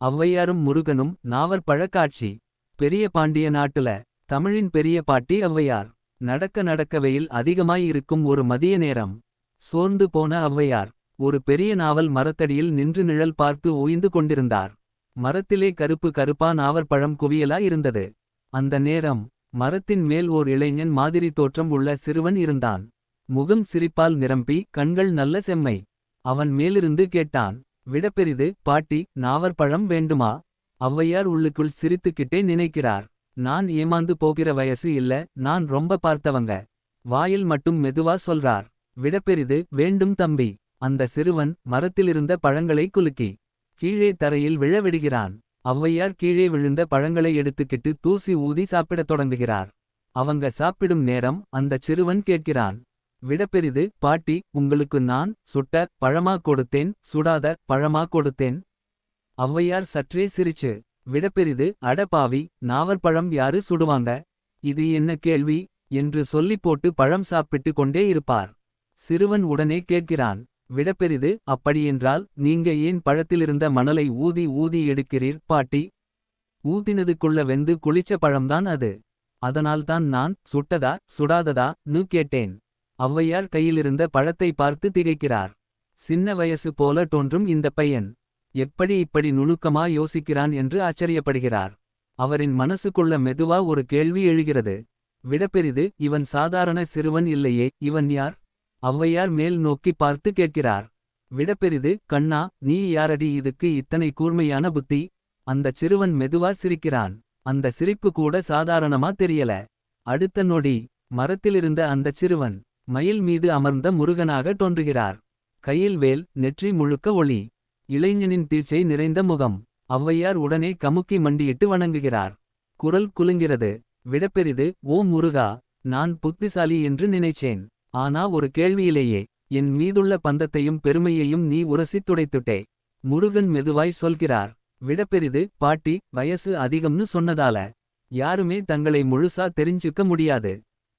ஔவையாரும் முருகனும் நாவற்பழக்காட்சி பெரிய பாண்டிய நாட்டுல தமிழின் பெரிய பாட்டி ஔவையார். நடக்க நடக்க வெயில் அதிகமாய் இருக்கும் ஒரு மதிய நேரம். சோர்ந்து போன ஔவையார் ஒரு பெரிய நாவல் மரத்தடியில் நின்று நிழல் பார்த்து ஓய்ந்து கொண்டிருந்தார். மரத்திலே கருப்பு கருப்பா நாவற்பழம் குவியலா இருந்தது. அந்த நேரம் மரத்தின் மேல் ஓர் இளைஞன் மாதிரி தோற்றம் உள்ள சிறுவன் இருந்தான். முகம் சிரிப்பால் நிரம்பி கண்கள் நல்ல செம்மை. அவன் மேலிருந்து கேட்டான் விடப்பெரிது பாட்டி நாவற்பழம் வேண்டுமா? ஔவையார் உள்ளுக்குள் சிரித்துக்கிட்டே நினைக்கிறார். நான் ஏமாந்து போகிற வயசு இல்ல நான் ரொம்ப பார்த்தவங்க. வாயில் மட்டும் மெதுவா சொல்றார். விடப்பெரிது வேண்டும் தம்பி. அந்த சிறுவன் மரத்திலிருந்த பழங்களை குலுக்கி கீழே தரையில் விழ விடுகிறான் ஔவையார் கீழே விழுந்த பழங்களை எடுத்துக்கிட்டு தூசி ஊதி சாப்பிடத் தொடங்குகிறார். அவங்க சாப்பிடும் நேரம் அந்தச் சிறுவன் கேட்கிறான். விடப்பெரிது பாட்டி உங்களுக்கு நான் சுட்ட பழமா கொடுத்தேன் சுடாத பழமா கொடுத்தேன். ஔவையார் சற்றே சிரிச்சு விடப்பெரிது அட பாவி நாவற்பழம் யாரு சுடுவாங்க? இது என்ன கேள்வி? என்று சொல்லிப் போட்டு பழம் சாப்பிட்டு கொண்டே இருப்பார். சிறுவன் உடனே கேட்கிறான் விடப்பெரிது அப்படியென்றால் நீங்க ஏன் பழத்திலிருந்த மணலை ஊதி ஊதி எடுக்கிறீர் பாட்டி? ஊதினதுக்குள்ள வெந்து குளிச்ச பழம்தான் அது. அதனால்தான் நான் சுட்டதா சுடாததா நு கேட்டேன். ஔவையார் கையிலிருந்த பழத்தை பார்த்து திகைக்கிறார். சின்ன வயசு போல தோன்றும் இந்த பையன். எப்படி இப்படி நுணுக்கமா யோசிக்கிறான் என்று ஆச்சரியப்படுகிறார். அவரின் மனசுக்குள்ள மெதுவா ஒரு கேள்வி எழுகிறது. விடப்பெரிது இவன் சாதாரண சிறுவன் இல்லையே இவன் யார்? ஔவையார் மேல் நோக்கி பார்த்து கேட்கிறார். விடப்பெரிது கண்ணா நீ யாரடி இதுக்கு இத்தனை கூர்மையான புத்தி? அந்தச் சிறுவன் மெதுவா சிரிக்கிறான். அந்த சிரிப்பு கூட சாதாரணமா தெரியல. அடுத்த நொடி மரத்திலிருந்த அந்தச் சிறுவன் மயில் மீது அமர்ந்த முருகனாக தோன்றுகிறார். கையில் வேல் நெற்றி முழுக்க ஒளி. இளைஞனின் தீட்சை நிறைந்த முகம். ஔவையார் உடனே கமுக்கி மண்டியிட்டு வணங்குகிறார். குரல் குலுங்கிறது. விடப்பெரிது ஓ முருகா நான் புத்திசாலி என்று நினைச்சேன். ஆனா ஒரு கேள்வியிலேயே என் மீதுள்ள பந்தத்தையும் பெருமையையும் நீ உரசித் துடைத்துட்டே முருகன் மெதுவாய் சொல்கிறார். விடப்பெரிது பாட்டி வயசு அதிகம்னு சொன்னதால. யாருமே தங்களை முழுசா தெரிஞ்சுக்க முடியாது.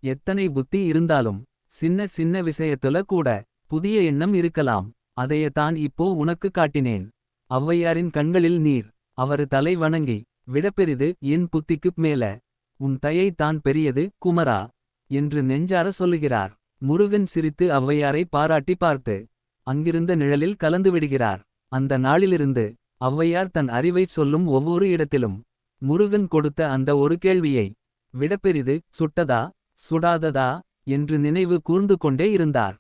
எத்தனை புத்தி இருந்தாலும் சின்ன சின்ன விஷயத்துல கூட புதிய எண்ணம் இருக்கலாம். அதையத்தான் இப்போ உனக்கு காட்டினேன். ஔவையாரின் கண்களில் நீர். அவரு தலை வணங்கி விடப்பெரிது என் புத்திக்குப் மேல. உன் தயை தான் பெரியது குமரா என்று நெஞ்சார சொல்லுகிறார். முருகன் சிரித்து ஔவையாரை பாராட்டி பார்த்து அங்கிருந்த நிழலில் கலந்து விடுகிறார். அந்த நாளிலிருந்து ஔவையார் தன் அறிவைச் சொல்லும் ஒவ்வொரு இடத்திலும் முருகன் கொடுத்த அந்த ஒரு கேள்வியை விடப்பெரிது சுட்டதா சுடாததா என்று நினைவு கூர்ந்து கொண்டே இருந்தார்.